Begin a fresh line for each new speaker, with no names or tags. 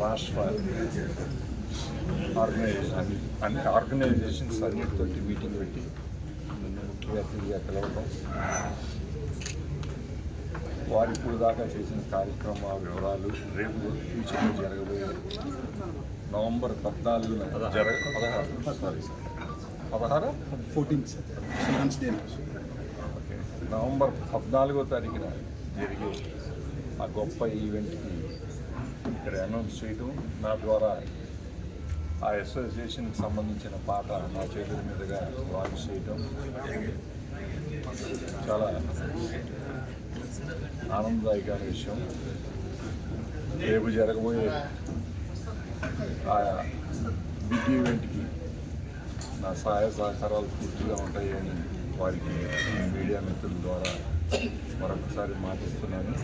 రాష్ట్ర ఆర్గనైజేషన్ అన్ని organisations అన్నిటితోటి meeting పెట్టి ముఖ్య అతిథిగా పిలవటం వారు ఇప్పుడు దాకా చేసిన కార్యక్రమ వివరాలు రేపు ఫ్యూచర్లో జరగబోయే నవంబర్ పద్నాలుగున జరగ పదహారు సారీ సార్ పదహారు?
Fourteenth children's day
okay. November పద్నాలుగో తారీఖున జరిగే ఆ గొప్ప ఈవెంట్కి ఇక్కడ అనౌన్స్ చేయడం నా ద్వారా ఆ అసోసియేషన్కి సంబంధించిన పాట నా చేతుల మీదుగా లాంచ్ చేయడం చాలా ఆనందదాయకమైన విషయం. రేపు జరగబోయే ఆ బిగ్ ఈవెంట్కి నా సహాయ సహకారాలు పూర్తిగా ఉంటాయని వారికి మీడియా మిత్రుల ద్వారా మరొకసారి మాటిస్తున్నాను.